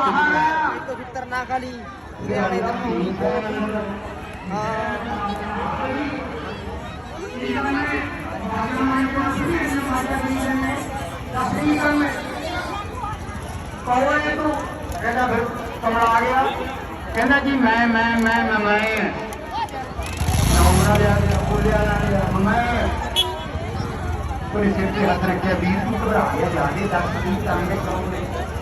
ਇੱਕ ਖਤਰਨਾਕ ਵਾਲੀ ਹਰਿਆਣੇ ਦਾ ਕਹਿੰਦਾ ਫਿਰ ਕਮਲਾ ਆ ਗਿਆ ਕਹਿੰਦਾ ਜੀ ਮੈਂ ਮੈਂ ਮੈਂ ਮੈਂ ਮੈਂ ਨੌਮਰਾ ਲਿਆ ਗਿਆ ਬੋਲਿਆ ਲਿਆ ਮੈਂ ਕੋਈ ਸਿਰ ਤੇ ਹੱਥ ਰੱਖਿਆ ਵੀਰ ਤੂੰ ਘਬਰਾ ਗਿਆ ਜਾਦੇ ਦੱਸ ਤੂੰ ਤਾਂ ਦੇ ਕੌਣ ਨੇ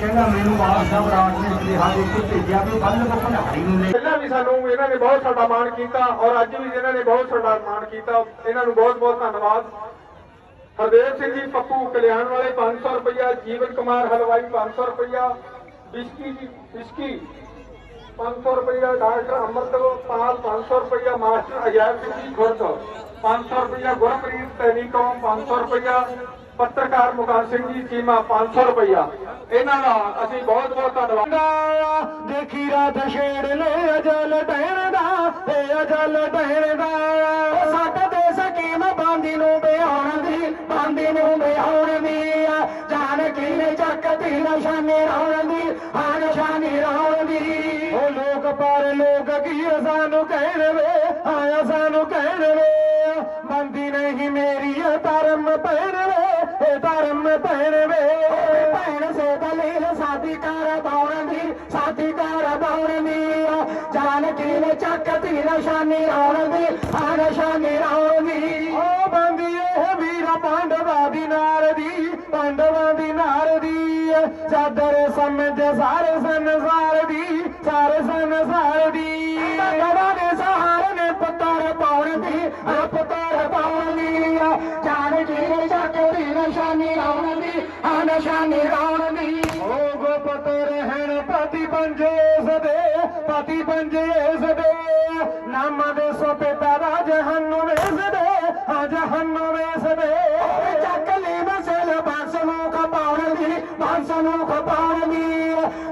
ਕਹਿੰਦਾ ਮੈਨੂੰ ਬਾਦਸ਼ਾਹ ਬਰਾੜ ਨੇ ਸੁਨੇਹਾ ਦੇ ਭੇਜਿਆ ਵੀ ਕੱਲ ਨੂੰ ਭੰਡਾਰੀ ਨੂੰ ਲੈ ਪਹਿਲਾਂ ਵੀ ਸਾਨੂੰ, ਇਹਨਾਂ ਨੇ ਬਹੁਤ ਸਾਡਾ ਮਾਣ ਕੀਤਾ ਔਰ ਅੱਜ ਵੀ ਇਹਨਾਂ ਨੇ ਬਹੁਤ ਸਾਡਾ ਮਾਣ ਕੀਤਾ। ਇਹਨਾਂ ਨੂੰ ਬਹੁਤ ਬਹੁਤ ਧੰਨਵਾਦ। ਹਰਦੇਵ ਸਿੰਘ ਜੀ, ਪੱਪੂ ਕਲਿਆਣ ਵਾਲੇ 500 ਰੁਪਇਆ ਜੀਵਨ ਕੁਮਾਰ ਹਲਵਾਈ 500 ਰੁਪਇਆ ਬਿਸਕੀ ਜੀ, ਬਿਸਕੀ 500 ਰੁਪਇਆ ਡਾਕਟਰ ਅਮਰਤਪਾਲ 500 ਰੁਪਇਆ ਮਾਸਟਰ ਅਜੈਬ ਸਿੰਘ ਜੀ, ਖੁਰਦ। 500 ਰੁਪਇਆ ਗੁਰਪ੍ਰੀਤ ਟੈਲੀਕਾਮ 500 ਰੁਪਇਆ ਪੱਤਰਕਾਰ ਮੁਕਾਨ ਸਿੰਘ ਜੀ ਚੀਮਾ 500 ਰੁਪਇਆ ਇਹਨਾਂ ਦਾ ਅਸੀਂ ਬਹੁਤ ਬਹੁਤ ਧੰਨਵਾਦ। ਦੇਖੀ ਰਾਤ ਛੇੜ ਲੈ ਅਜਲ ਟਹਿਣ ਦਾ ਤੇ ਅਜਲ ਟਹਿਣ ਦਾ ਸਾਡਾ ਦੇਸ਼ ਕੀਮ ਬਾਂਦੀ ਨੂੰ ਬਿਆਉਣ ਦੀ, ਬਾਂਦੀ ਨੂੰ ਬਿਆਉਣ ਦੀ ਆ। ਜਾਣ ਕਿਲੇ ਚੱਕਦੀ, ਨਿਸ਼ਾਨੇ ਰਾਉਣ ਦੀ, ਹਾਂ ਨਿਸ਼ਾਨੇ ਰਾਉਣ ਦੀ। ਉਹ ਲੋਕ ਪਰ ਲੋਕ ਕੀ ਸਾਨੂੰ ਕਹਿਣ ਵੇ ਆਇਆ ਸਾਨੂੰ ਕਹਿਣ ਵੇ ਬੰਦੀ ਨਹੀਂ ਮੇਰੀ ਇਹ ਧਰਮ ਪੈਣ ਵੇ ਇਹ ਧਰਮ ਪੈਣ ਵੇ ਭੈਣ ਸੇ ਦਲੀਲ ਸਾਡੀ ਕਰ ਬਾਉਣ ਦੀ ਸਾਡੀ ਕਰ ਬਾਉਣ ਦੀ। ਜਾਨ ਕਿਲੇ ਚੱਕਦੀ ਨਿਸ਼ਾਨੀ ਰਾਉਣ ਦੀ ਆ ਨਿਸ਼ਾਨੀ ਰਾਉਣ ਦੀ। ਓ ਬੰਦੀ ਇਹ ਵੀਰਾ ਪਾਂਡਵਾ ਦੀ ਨਾਰ ਦੀ ਪਾਂਡਵਾਂ ਦੀ ਨਾਰ ਦੀ। ਚਾਦਰ ਸਮਝ ਸਾਰੇ ਸੰਸਾਰ ਨਿਸ਼ਾਨੀ ਰਾਉਣ ਦੀ। ਓ ਗੋਪਤ ਰਹਿਣ ਪਤੀ ਪੰਜੇ ਸਦੇ ਪਤੀ ਪੰਜੇ ਸਦੇ। ਨਾਮ ਦੇ ਸੋ ਪਿਤਾ ਰਾਜ ਹੰਨੂ ਵੇਸਦੇ ਆ ਜਹੰਨੂ ਵੇਸਦੇ ਚੱਕਲੀ ਮਸਲ ਬਾਸ ਨੂੰ ਖਪਾਉਣ ਦੀ ਬਾਸ ਨੂੰ ਖਪਾਉਣ ਦੀ।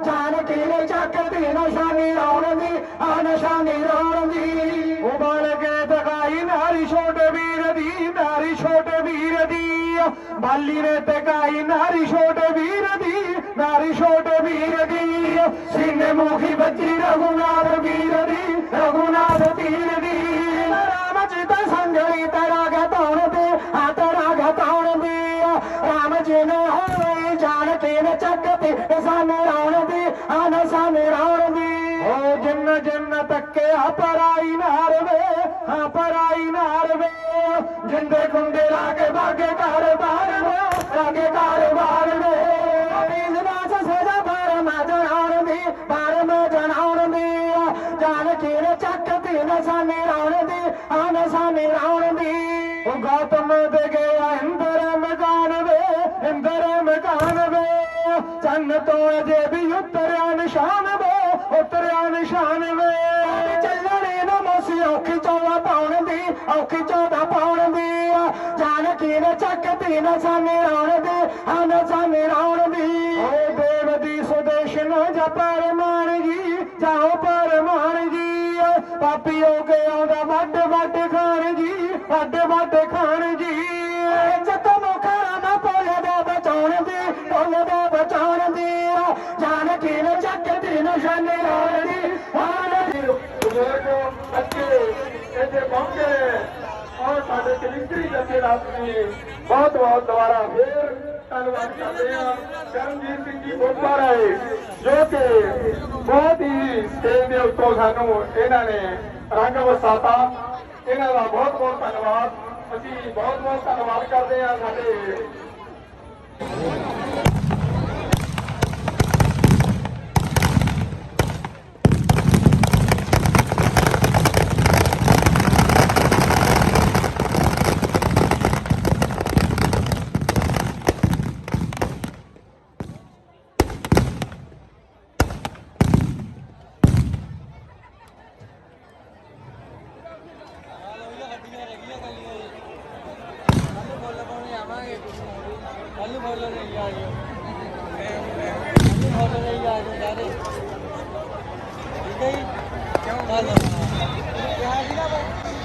ਜਾਨ ਕਿਲੇ ਚੱਕਦੀ ਨਿਸ਼ਾਨੀ ਰਾਉਣ ਦੀ ਆ ਨਿਸ਼ਾਨੀ ਰਾਉਣ ਦੀ। ਉਬਾਲ ਕੇ बाली ने टाई नारी छोट वीर नारी छोट वीर बघुनाथ वीर रुनाथ तीरदी संघली त दे राम जी न ही जान केन च सने राण दे आन सनू राणे हे जिन जिन तके हराई नारे ਤੇਰਾ ਗਤਾਉਣ ਵੇ ਹਾਂ ਪਰਾਈ ਨਾਰ ਵੇ ਜਿੰਦੇ ਗੁੰਦੇ ਲਾ ਕੇ ਬਾਗੇ ਘਰ ਬਾਰ ਵੇ ਲਾਗੇ ਘਰ ਬਾਰ ਵੇ ਪੀਰ ਨਾਸ ਸਜਾ ਬਾਰ ਮਾ ਜਣਾਉਣ ਦੀ, ਬਾਰ ਮਾ ਜਣਾਉਣ ਦੀ। ਜਾਨ ਚੀਰ ਚੱਕਤੀ ਨਸਾਨੇ ਰਾਉਣ ਦੀ ਆ ਨਸਾਨੇ ਰਾਉਣ ਦੀ। ਉਹ ਗੌਤਮ ਦੇ ਗਿਆ ਇੰਦਰ ਮਕਾਨ ਵੇ, ਇੰਦਰ ਮਕਾਨ ਵੇ। ਚੰਨ ਤੋਂ ਅਜੇ ਵੀ ਉਤਰਿਆ ਨਿਸ਼ਾਨ ਵੇ, ਉਤਰਿਆ ਨਿਸ਼ਾਨ ਵੇ। ਚੱਲਣੇ ਔਖੀ ਚੋਵਾ ਪਾਉਣ ਦੀ, ਔਖੀ ਚੋਦਾ ਪਾਉਣ ਦੀ ਜਾਨ ਕੀ ਨੇ ਚੱਕਤੀ ਨਸਾਨੇ ਰਾਉਣ ਦੀ, ਆ ਨਸਾਨੇ ਰਾਉਣ ਦੀ। ਓ ਦੇਵ ਦੀ ਸੁਦੇਸ਼ ਨੂੰ ਜਪਰ ਮਾਨ ਜੀ ਜਾਓ ਪਰ ਮਾਨ ਜੀ ਪਾਪੀ ਕੇ ਆਉਂਦਾ, ਵੱਡ ਵੱਡ ਖਾਨ ਜੀ ਵੱਡ ਵੱਡ ਖਾਨ ਜੀ ਜਤੋ ਮੁਖਰਾ ਨਾ ਪੋਲੇ ਦਾ ਬਚਾਉਣ ਦੀ ਪੋਲੇ ਦਾ ਬਚਾਉਣ ਦੀ ਜਾਨ ਕੀ ਨੇ ਚੱਕਤੀ ਨਿਸ਼ਾਨੇ ਰਾਉਣ ਦੀ ਆਨ ਦੀ ਇੱਥੇ ਪਹੁੰਚੇ ਔਰ ਸਾਡੇ ਕਲਿੰਦਰੀ ਜੱਥੇ ਰਾਸੀ ਬਹੁਤ ਬਹੁਤ ਦੁਆਰਾ ਫੇਰ ਧੰਨਵਾਦ ਕਰਦੇ ਹਾਂ। ਕਰਮਜੀਤ ਸਿੰਘ ਜੀ ਬੋਪਾ ਰਾਏ ਜੋ ਕਿ ਬਹੁਤ ਹੀ ਸਟੇਜ ਦੇ ਉੱਤੋਂ ਸਾਨੂੰ ਇਹਨਾਂ ਨੇ ਰੰਗ ਵਸਾਤਾ। ਇਹਨਾਂ ਦਾ ਬਹੁਤ ਬਹੁਤ ਧੰਨਵਾਦ। ਅਸੀਂ ਬਹੁਤ ਬਹੁਤ ਧੰਨਵਾਦ ਕਰਦੇ ਹਾਂ ਸਾਡੇ ਕੱਲ ਫੋਲੋ ਨਹੀਂ ਆ ਜਿਓ ਕੱਲ ਫੋਲੋ ਨਹੀਂ ਆ ਜਿਓ ਸਾਰੇ ਠੀਕ ਹੈ ਜੀ ਕਿਉਂ ਕਿਹਾ ਸੀ ਨਾ ਬਈ,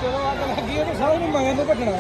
ਜਦੋਂ ਅੱਗ ਲੱਗੀ ਉਹਨੂੰ ਸਭ ਨੂੰ ਮੰਗਣ ਨੂੰ ਕੱਢਣਾ।